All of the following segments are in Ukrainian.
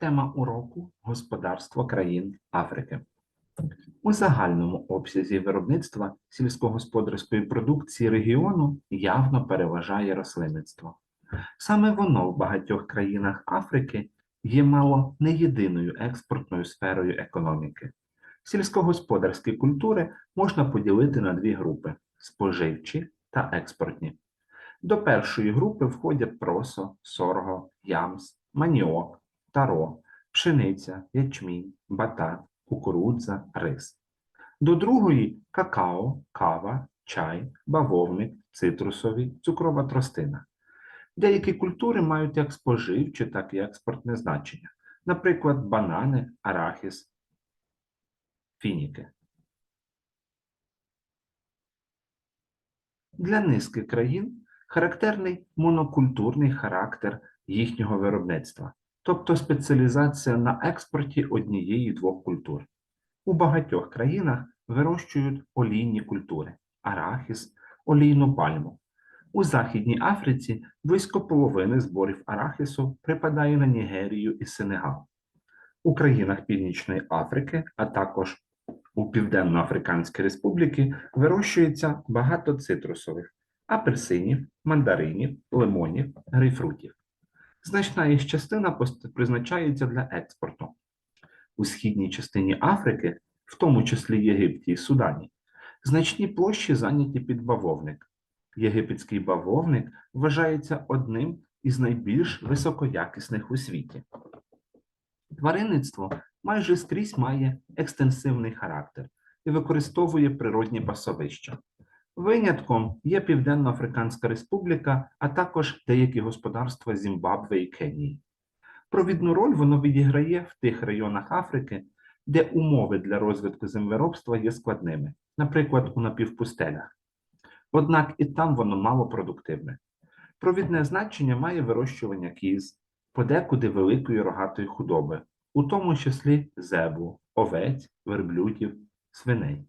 Тема уроку Господарство країн Африки. У загальному обсязі виробництва сільськогосподарської продукції регіону явно переважає рослинництво. Саме воно в багатьох країнах Африки є мало не єдиною експортною сферою економіки. Сільськогосподарські культури можна поділити на дві групи споживчі та експортні. До першої групи входять просо, сорго, ямс, маніок, таро, пшениця, ячмінь, батат, кукурудза, рис. До другої какао, кава, чай, бавовник, цитрусові, цукрова тростина. Деякі культури мають як споживче, так і експортне значення, наприклад, банани, арахіс, фініки. Для низки країн характерний монокультурний характер їхнього виробництва, тобто спеціалізація на експорті однієї двох культур. У багатьох країнах вирощують олійні культури арахіс, олійну пальму. У Західній Африці близько половини зборів арахісу припадає на Нігерію і Сенегал. У країнах Північної Африки, а також у Південно-Африканській Республіки вирощується багато цитрусових апельсинів, мандаринів, лимонів, грейпфрутів. Значна їх частина призначається для експорту. У східній частині Африки, в тому числі Єгипті і Судані, значні площі зайняті під бавовник. Єгипетський бавовник вважається одним із найбільш високоякісних у світі. Тваринництво майже скрізь має екстенсивний характер і використовує природні пасовища. Винятком є Південно-Африканська Республіка, а також деякі господарства Зімбабве і Кенії. Провідну роль воно відіграє в тих районах Африки, де умови для розвитку землеробства є складними, наприклад, у напівпустелях. Однак і там воно малопродуктивне. Провідне значення має вирощування кіз, подекуди великої рогатої худоби, у тому числі зебу, овець, верблюдів, свиней.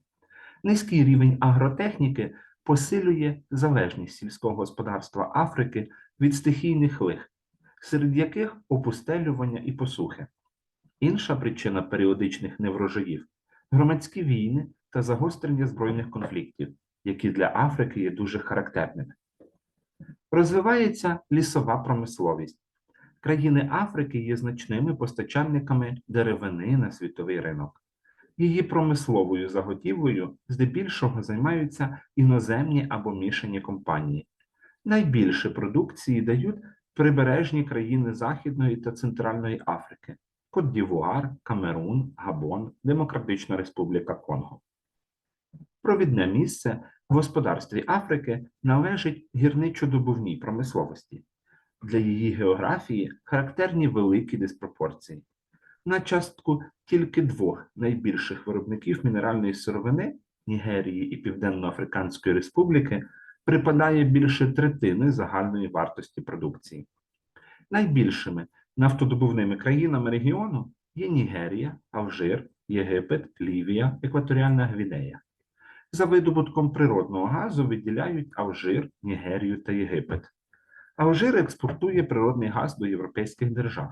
Низький рівень агротехніки посилює залежність сільського господарства Африки від стихійних лих, серед яких опустелювання і посухи. Інша причина періодичних неврожаїв громадські війни та загострення збройних конфліктів, які для Африки є дуже характерними. Розвивається лісова промисловість. Країни Африки є значними постачальниками деревини на світовий ринок. Її промисловою заготівлею здебільшого займаються іноземні або мішані компанії. Найбільше продукції дають прибережні країни Західної та Центральної Африки: Кот-Дівуар, Камерун, Габон, Демократична Республіка Конго. Провідне місце в господарстві Африки належить гірничодобувній промисловості. Для її географії характерні великі диспропорції. На частку тільки двох найбільших виробників мінеральної сировини Нігерії і Південно-Африканської Республіки припадає більше третини загальної вартості продукції. Найбільшими нафтодобувними країнами регіону є Нігерія, Алжир, Єгипет, Лівія, Екваторіальна Гвінея. За видобутком природного газу виділяють Алжир, Нігерію та Єгипет. Алжир експортує природний газ до європейських держав.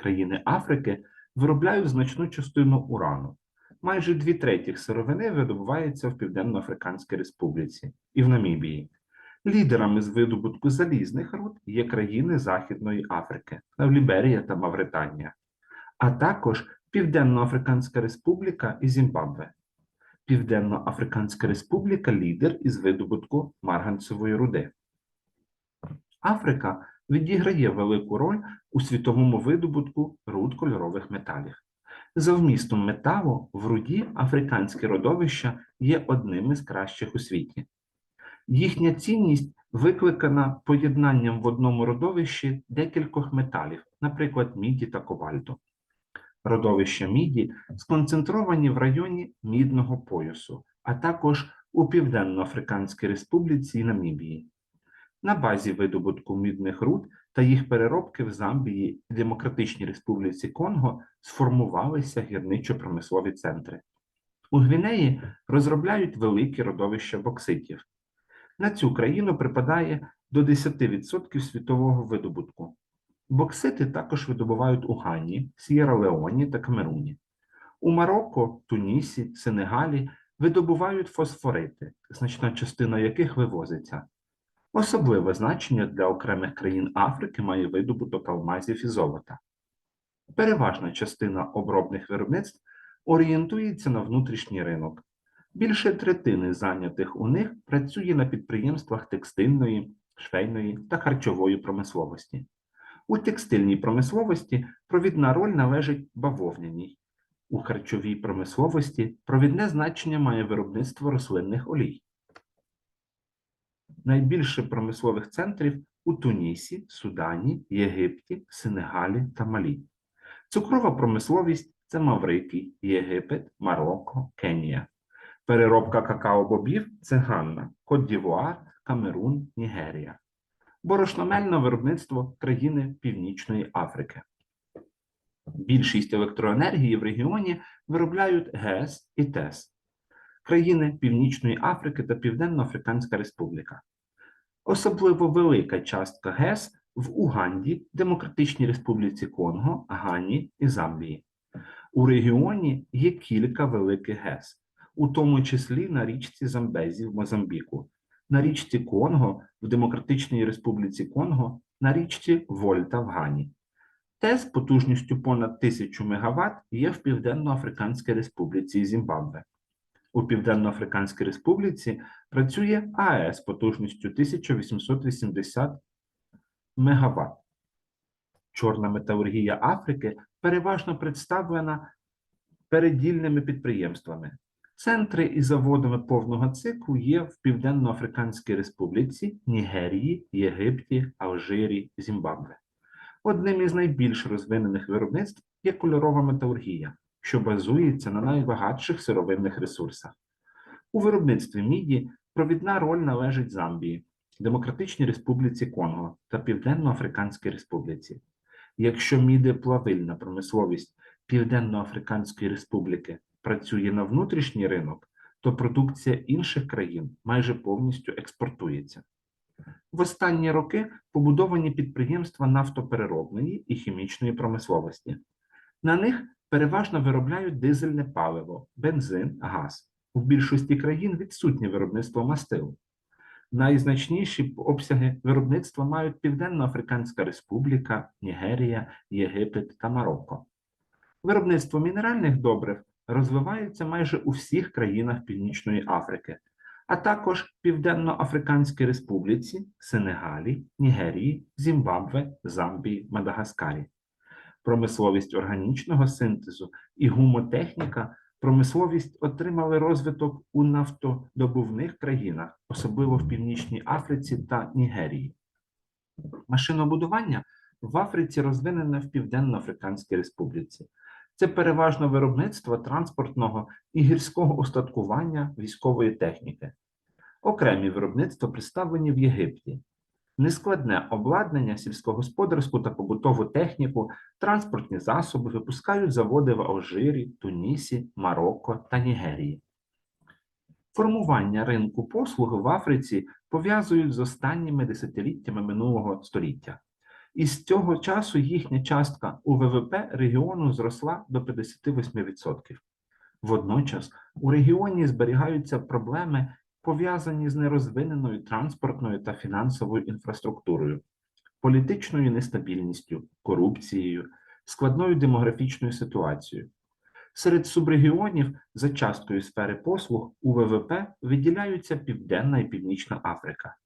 Країни Африки виробляють значну частину урану. Майже дві третіх сировини видобувається в Південно-Африканській Республіці і в Намібії. Лідерами з видобутку залізних руд є країни Західної Африки, Ліберія та Мавританія, а також Південно-Африканська Республіка і Зімбабве. Південно-Африканська Республіка лідер із видобутку марганцевої руди. Африка відіграє велику роль у світовому видобутку руд кольорових металів. За вмістом металу в руді африканські родовища є одним із кращих у світі. Їхня цінність викликана поєднанням в одному родовищі декількох металів, наприклад, міді та кобальту. Родовища міді сконцентровані в районі мідного поясу, а також у Південно-Африканській Республіці і Намібії. На базі видобутку мідних руд та їх переробки в Замбії і Демократичній Республіці Конго сформувалися гірничо-промислові центри. У Гвінеї розробляють великі родовища бокситів. На цю країну припадає до 10% світового видобутку. Боксити також видобувають у Гані, С'єра-Леоні та Камеруні. У Марокко, Тунісі, Сенегалі видобувають фосфорити, значна частина яких вивозиться. Особливе значення для окремих країн Африки має видобуток алмазів і золота. Переважна частина обробних виробництв орієнтується на внутрішній ринок. Більше третини зайнятих у них працює на підприємствах текстильної, швейної та харчової промисловості. У текстильній промисловості провідна роль належить бавовняній. У харчовій промисловості провідне значення має виробництво рослинних олій. Найбільше промислових центрів у Тунісі, Судані, Єгипті, Сенегалі та Малі. Цукрова промисловість це Маврикій, Єгипет, Марокко, Кенія. Переробка какао-бобів це Ганна, Кот-Дівуар, Камерун, Нігерія. Борошномельне виробництво країни Північної Африки. Більшість електроенергії в регіоні виробляють ГЕС і ТЕС, країни Північної Африки та Південно-Африканська Республіка. Особливо велика частка ГЕС в Уганді, Демократичній Республіці Конго, Гані і Замбії. У регіоні є кілька великих ГЕС, у тому числі на річці Замбезі в Мозамбіку, на річці Конго в Демократичній Республіці Конго, на річці Вольта в Гані. ТЕС потужністю понад 1000 МВт є в Південно-Африканській Республіці Зімбабве. У Південно-Африканській Республіці працює АЕС потужністю 1880 МВт. Чорна металургія Африки переважно представлена передільними підприємствами. Центри і заводами повного циклу є в Південно-Африканській Республіці, Нігерії, Єгипті, Алжирі, Зімбабве. Одним із найбільш розвинених виробництв є кольорова металургія, що базується на найбагатших сировинних ресурсах. У виробництві міді провідна роль належить Замбії, Демократичній Республіці Конго та Південно-Африканській Республіці. Якщо мідеплавильна промисловість Південно-Африканської Республіки працює на внутрішній ринок, то продукція інших країн майже повністю експортується. В останні роки побудовані підприємства нафтопереробної і хімічної промисловості. На них переважно виробляють дизельне паливо, бензин, газ. У більшості країн відсутнє виробництво мастил. Найзначніші обсяги виробництва мають Південно-Африканська Республіка, Нігерія, Єгипет та Марокко. Виробництво мінеральних добрив розвивається майже у всіх країнах Північної Африки, а також Південно-Африканській Республіці, Сенегалі, Нігерії, Зімбабве, Замбії, Мадагаскарі. Промисловість органічного синтезу і гумотехніка промисловість отримали розвиток у нафтодобувних країнах, особливо в Північній Африці та Нігерії. Машинобудування в Африці розвинене в Південно-Африканській Республіці. Це переважно виробництво транспортного і гірського устаткування військової техніки. Окремі виробництва представлені в Єгипті. Нескладне обладнання, сільськогосподарську та побутову техніку, транспортні засоби випускають заводи в Алжирі, Тунісі, Марокко та Нігерії. Формування ринку послуг в Африці пов'язують з останніми десятиліттями минулого століття. І з цього часу їхня частка у ВВП регіону зросла до 58%. Водночас у регіоні зберігаються проблеми, пов'язані з нерозвиненою транспортною та фінансовою інфраструктурою, політичною нестабільністю, корупцією, складною демографічною ситуацією. Серед субрегіонів за часткою сфери послуг у ВВП виділяються Південна і Північна Африка.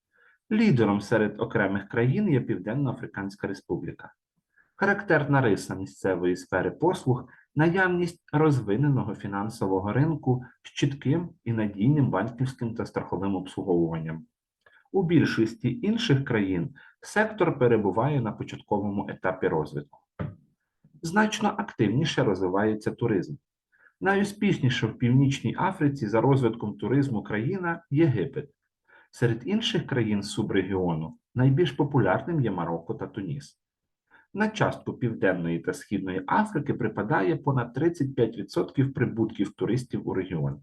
Лідером серед окремих країн є Південно-Африканська Республіка. Характерна риса місцевої сфери послуг наявність розвиненого фінансового ринку з чітким і надійним банківським та страховим обслуговуванням. У більшості інших країн сектор перебуває на початковому етапі розвитку. Значно активніше розвивається туризм. Найуспішніша в Північній Африці за розвитком туризму країна Єгипет. Серед інших країн субрегіону найбільш популярним є Марокко та Туніс. На частку Південної та Східної Африки припадає понад 35% прибутків туристів у регіон.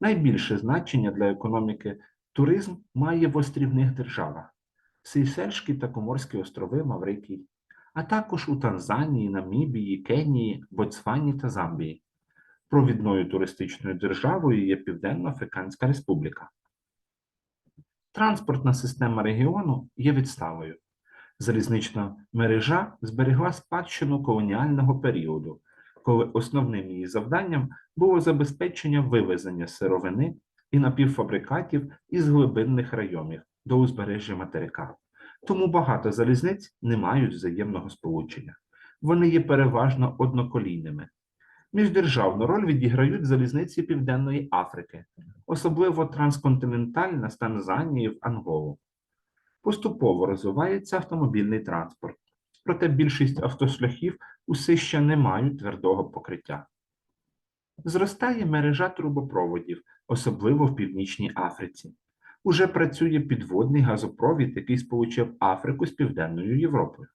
Найбільше значення для економіки туризм має в острівних державах Сейсельські та Коморські острови Маврикій, а також у Танзанії, Намібії, Кенії, Ботсвані та Замбії. Провідною туристичною державою є Південно-Африканська Республіка. Транспортна система регіону є відсталою. Залізнична мережа зберегла спадщину колоніального періоду, коли основним її завданням було забезпечення вивезення сировини і напівфабрикатів із глибинних районів до узбережжя материка. Тому багато залізниць не мають взаємного сполучення. Вони є переважно одноколійними. Міждержавну роль відіграють залізниці Південної Африки, особливо трансконтинентальна з Танзанії в Анголу. Поступово розвивається автомобільний транспорт, проте більшість автошляхів усе ще не мають твердого покриття. Зростає мережа трубопроводів, особливо в Північній Африці. Уже працює підводний газопровід, який сполучив Африку з Південною Європою.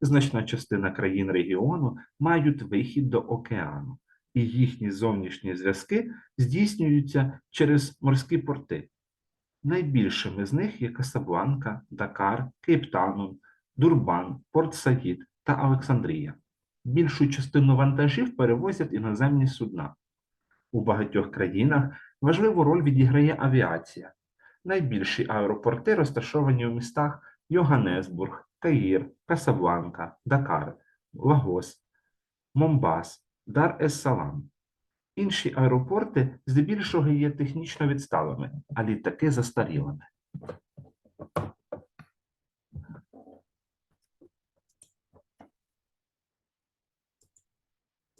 Значна частина країн регіону мають вихід до океану, і їхні зовнішні зв'язки здійснюються через морські порти. Найбільшими з них є Касабланка, Дакар, Кейптаун, Дурбан, Порт Саїд та Олександрія. Більшу частину вантажів перевозять іноземні судна. У багатьох країнах важливу роль відіграє авіація. Найбільші аеропорти розташовані у містах Йоганнесбург, Каїр, Касабланка, Дакар, Лагос, Момбас, Дар-ес-Салам. Інші аеропорти здебільшого є технічно відсталими, а літаки застарілими.